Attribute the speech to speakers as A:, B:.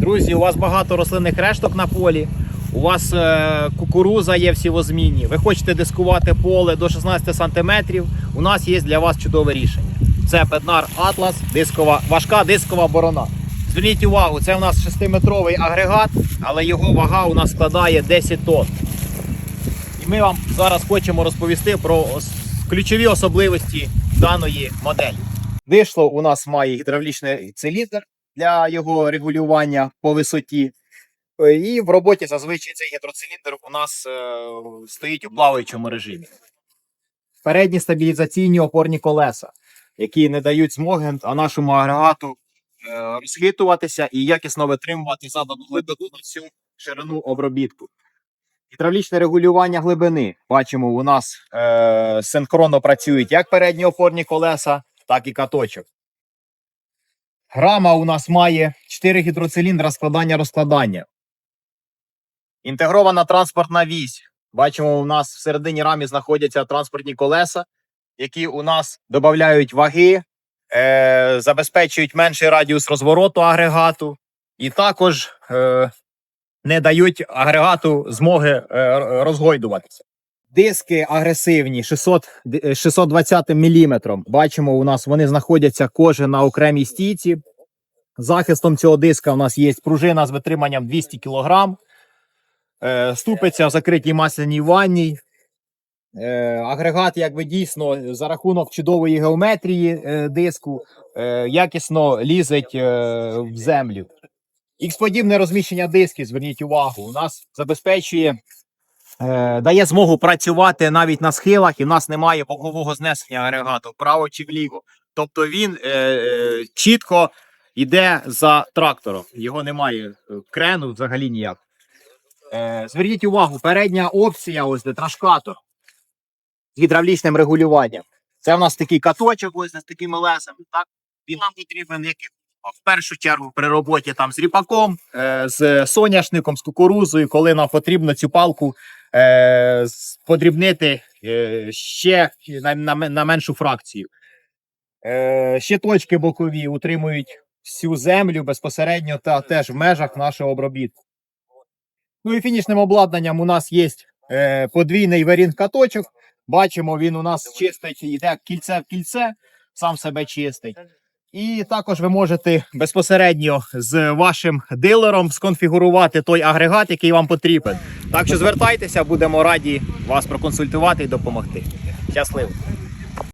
A: Друзі, у вас багато рослинних решток на полі. У вас е, кукуруза є в всівозмінні. Ви хочете дискувати поле до 16 см. У нас є для вас чудове рішення. Це Беднар Атлас, дискова, важка дискова борона. Зверніть увагу, це у нас 6-метровий агрегат, але його вага у нас складає 10 тонн. І ми вам зараз хочемо розповісти про ключові особливості даної моделі. Дишло у нас має гідравлічний циліндр для його регулювання по висоті. Е, І в роботі зазвичай цей гідроциліндр у нас е, стоїть у плаваючому режимі. Передні стабілізаційні опорні колеса, які не дають змоги нашому агрегату е, розхитуватися і якісно витримувати задану глибину на всю ширину обробітку. Гідравлічне регулювання глибини. Бачимо, у нас е, синхронно працюють як передні опорні колеса, так і каточок. Грама у нас має 4 гідроциліндра складання розкладання. Інтегрована транспортна вісь. Бачимо, у нас всередині рамі знаходяться транспортні колеса, які у нас додають ваги, е, забезпечують менший радіус розвороту агрегату, і також е, не дають агрегату змоги е, розгойдуватися. Диски агресивні 600, е, 620 мм. Бачимо, у нас вони знаходяться кожен на окремій стійці. Захистом цього диска у нас є пружина з витриманням 200 кг. Ступиця в закритій масляній ванні. Е, агрегат, якби дійсно, за рахунок чудової геометрії е, диску, е, якісно лізить в землю. Ікс-подібне розміщення дисків, зверніть увагу, у нас забезпечує, е, дає змогу працювати навіть на схилах, і в нас немає бокового знесення агрегату вправо чи вліво. Тобто він е, е, чітко йде за трактором. Його немає е, крену взагалі ніяк. Е, зверніть увагу, передня опція, ось де трашкатор з гідравлічним регулюванням. Це в нас такий каточок, ось з такими лесами. Так? Він нам потрібен як в першу чергу при роботі там з ріпаком, е, з соняшником, з кукурузою, коли нам потрібно цю палку е, подрібнити е, ще на, меншу фракцію. Ще точки бокові утримують всю землю безпосередньо та теж в межах нашого обробітку. Ну і фінішним обладнанням у нас є подвійний варінг каточок. Бачимо, він у нас чистить, йде кільце в кільце, сам себе чистить. І також ви можете безпосередньо з вашим дилером сконфігурувати той агрегат, який вам потрібен. Так що звертайтеся, будемо раді вас проконсультувати і допомогти. Щасливо!